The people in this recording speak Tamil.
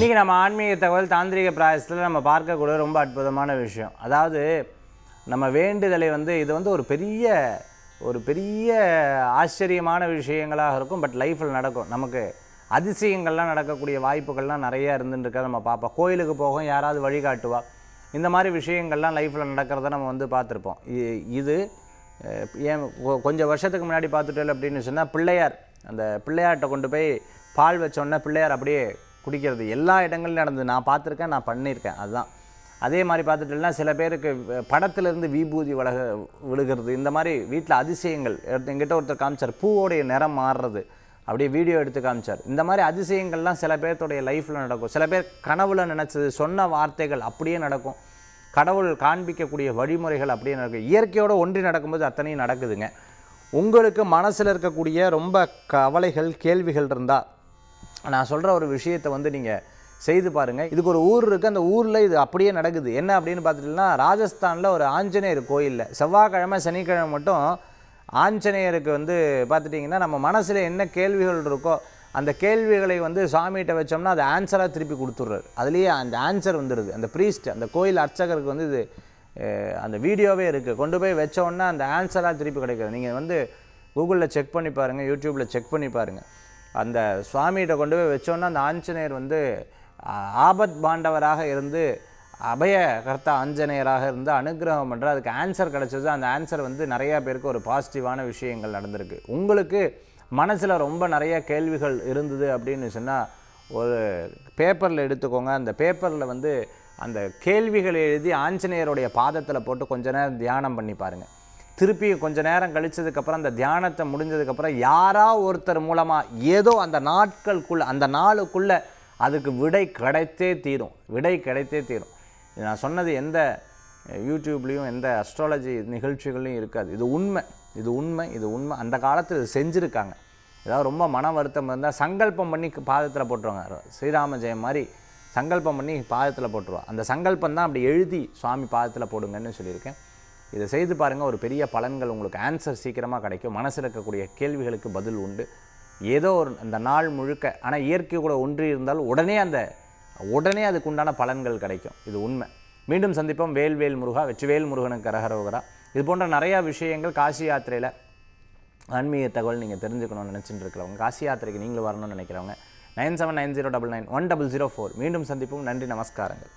இன்றைக்கி நம்ம ஆன்மீக தகவல் தாந்திரிக பிராயசத்தில் நம்ம பார்க்கக்கூடிய ரொம்ப அற்புதமான விஷயம். அதாவது நம்ம வேண்டுதலை வந்து இது வந்து ஒரு பெரிய ஒரு பெரிய ஆச்சரியமான விஷயங்களாக இருக்கும் பட் லைஃப்பில் நடக்கும். நமக்கு அதிசயங்கள்லாம் நடக்கக்கூடிய வாய்ப்புகள்லாம் நிறையா இருந்துட்டுருக்க நம்ம பார்ப்போம். கோயிலுக்கு போகும் யாராவது வழிகாட்டுவா இந்த மாதிரி விஷயங்கள்லாம் லைஃப்பில் நடக்கிறத நம்ம வந்து பார்த்துருப்போம். இது ஏன் கொஞ்சம் வருஷத்துக்கு முன்னாடி பார்த்துட்டோம் அப்படின்னு சொன்னால் பிள்ளையார் அந்த பிள்ளையார்கிட்ட கொண்டு போய் பால் வச்சோன்னே பிள்ளையார் அப்படியே குடிக்கிறது. எல்லா இடங்கள்லையும் நடந்தது. நான் பார்த்துருக்கேன் நான் பண்ணியிருக்கேன். அதுதான். அதே மாதிரி பார்த்துட்டோம்னா சில பேருக்கு படத்துலேருந்து விபூதி வளக விழுகிறது. இந்த மாதிரி வீட்டில் அதிசயங்கள். எங்கிட்ட ஒருத்தர் காமிச்சார் பூவோடைய நிறம் மாறுறது. அப்படியே வீடியோ எடுத்து காமிச்சார். இந்த மாதிரி அதிசயங்கள்லாம் சில பேர்த்துடைய லைஃப்பில் நடக்கும். சில பேர் கனவுல நினச்சது சொன்ன வார்த்தைகள் அப்படியே நடக்கும். கடவுள் காண்பிக்கக்கூடிய வழிமுறைகள் அப்படியே நடக்கும். இயற்கையோடு ஒன்றி நடக்கும்போது அத்தனையும் நடக்குதுங்க. உங்களுக்கு மனசில் இருக்கக்கூடிய ரொம்ப கவலைகள் கேள்விகள் இருந்தால் நான் சொல்கிற ஒரு விஷயத்தை வந்து நீங்கள் செய்து பாருங்கள் இதுக்கு ஒரு ஊர் இருக்குது அந்த ஊரில் இது அப்படியே நடக்குது. என்ன அப்படின்னு பார்த்துட்டிங்கன்னா ராஜஸ்தானில் ஒரு ஆஞ்சநேயர் கோயிலில் செவ்வாய்க்கிழமை சனிக்கிழமை மட்டும் ஆஞ்சநேயருக்கு வந்து பார்த்துட்டிங்கன்னா நம்ம மனசில் என்ன கேள்விகள் இருக்கோ அந்த கேள்விகளை வந்து சாமிகிட்ட வச்சோம்னா அது ஆன்சராக திருப்பி கொடுத்துட்றாரு. அதுலேயே அந்த ஆன்சர் வந்துடுது அந்த ப்ரீஸ்ட் அந்த கோயில் அர்ச்சகருக்கு வந்து இது அந்த வீடியோவே இருக்குது கொண்டு போய் வச்சோன்னா அந்த ஆன்சராக திருப்பி கிடைக்கிறது நீங்கள் வந்து கூகுளில் செக் பண்ணி பாருங்கள் யூடியூப்பில் செக் பண்ணி பாருங்கள் அந்த சுவாமிகிட்ட கொண்டு போய் வச்சோன்னா அந்த ஆஞ்சநேயர் வந்து ஆபத் பாண்டவராக இருந்து அபய கர்த்தா ஆஞ்சநேயராக இருந்து அனுகிரகம் பண்ணுற அதுக்கு ஆன்சர் கிடச்சது. அந்த ஆன்சர் வந்து நிறையா பேருக்கு ஒரு பாசிட்டிவான விஷயங்கள் நடந்திருக்கு. உங்களுக்கு மனசில் ரொம்ப நிறைய கேள்விகள் இருந்தது அப்படின்னு சொன்னால் ஒரு பேப்பரில் எடுத்துக்கோங்க. அந்த பேப்பரில் வந்து அந்த கேள்விகளை எழுதி ஆஞ்சநேயருடைய பாதத்தில் போட்டு கொஞ்ச நேரம் தியானம் பண்ணி பாருங்கள் திருப்பி கொஞ்ச நேரம் கழிச்சதுக்கப்புறம் அந்த தியானத்தை முடிஞ்சதுக்கப்புறம் யாரா ஒருத்தர் மூலமாக ஏதோ அந்த நாட்களுக்குள்ள அந்த நாளுக்குள்ளே அதுக்கு விடை கிடைத்தே தீரும். விடை கிடைத்தே தீரும். நான் சொன்னது எந்த யூடியூப்லேயும் எந்த அஸ்ட்ராலஜி நிகழ்ச்சிகள்லையும் இருக்காது. இது உண்மை. இது உண்மை. இது உண்மை. அந்த காலத்தில் இது செஞ்சுருக்காங்க. ஏதாவது ரொம்ப மன வருத்தம் இருந்தால் சங்கல்பம் பண்ணி பாதத்தில் போட்டுருவாங்க. ஸ்ரீராம ஜெயம் மாதிரி சங்கல்பம் பண்ணி பாதத்தில் போட்டுருவா. அந்த சங்கல்பம் தான் அப்படி எழுதி சுவாமி பாதத்தில் போடுங்கன்னு சொல்லியிருக்கேன். இதை செய்து பாருங்கள் ஒரு பெரிய பலன்கள் உங்களுக்கு ஆன்சர் சீக்கிரமாக கிடைக்கும். மனசில் இருக்கக்கூடிய கேள்விகளுக்கு பதில் உண்டு. ஏதோ ஒரு அந்த நாள் முழுக்க ஆனால் இயற்கை கூட ஒன்றி இருந்தாலும் உடனே அந்த உடனே அதுக்கு உண்டான பலன்கள் கிடைக்கும். இது உண்மை. மீண்டும் சந்திப்போம். வேல்வேல் முருகா வெற்றிவேல் முருகனுக்கு கரகரோகரா. இது போன்ற நிறையா விஷயங்கள் காசி யாத்திரையில் ஆன்மீக தகவல் நீங்கள் தெரிஞ்சுக்கணும்னு நினச்சிட்டு இருக்கிறவங்க காசி யாத்திரைக்கு நீங்களும் வரணும்னு நினைக்கிறவங்க nine seven nine zero double nine one double zero four மீண்டும் சந்திப்போம். நன்றி நமஸ்காரங்கள்.